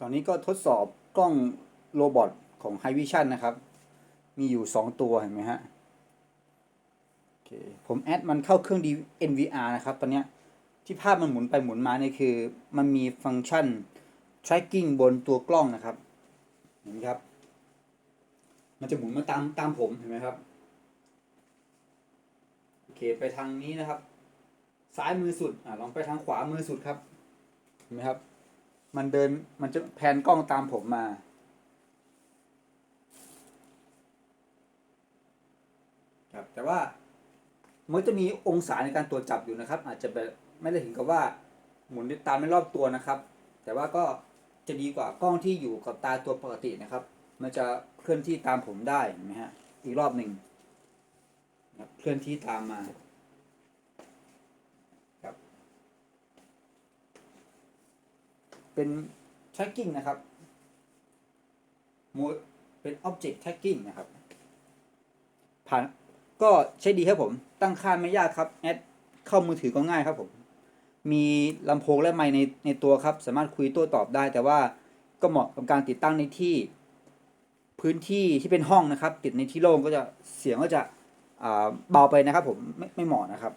ตอนนี้ก็ทดสอบกล้องโรบอทของ h i Vision นะครับ มีอยู่ 2 ตัวเห็นไหมฮะโอเคผมแอดมันเข้าเครื่อง D- NVR นะครับ ตอนเนี้ยที่ภาพมันหมุนไปหมุนมาเนี่ยคือ มันมีฟังก์ชัน tracking บนตัวกล้องนะครับ เห็นไหมครับ มันจะหมุนมาตามตามผมเห็นไหมครับโอเคไปทางนี้นะครับ ซ้ายมือสุดอะลองไปทางขวามือสุดครับ เห็นไหมครับ มันเดินมันจะแพนกล้องตามผมมาครับแต่ว่ามันจะมีองศาในการตรวจจับอยู่นะครับ อาจจะแบบไม่ได้ถึงกับว่าหมุนตามไม่รอบตัวนะครับ แต่ว่าก็จะดีกว่ากล้องที่อยู่กับตาตัวปกตินะครับ มันจะเคลื่อนที่ตามผมได้เห็นไหมฮะอีกรอบหนึ่งเคลื่อนที่ตามมา ครับ เป็น tracking นะครับโมดเป็น object tracking นะครับ ผ่านก็ใช้ดีครับผม ตั้งค่าไม่ยากครับ แอดเข้ามือถือก็ง่ายครับผม มีลำโพงและไมค์ในในตัวครับ สามารถคุยโต้ตอบได้ แต่ว่าก็เหมาะกับการติดตั้งในที่พื้นที่ที่เป็นห้องนะครับ ติดในที่โล่งก็จะเสียงก็จะเบาไปนะครับผมไม่ไม่เหมาะนะครับ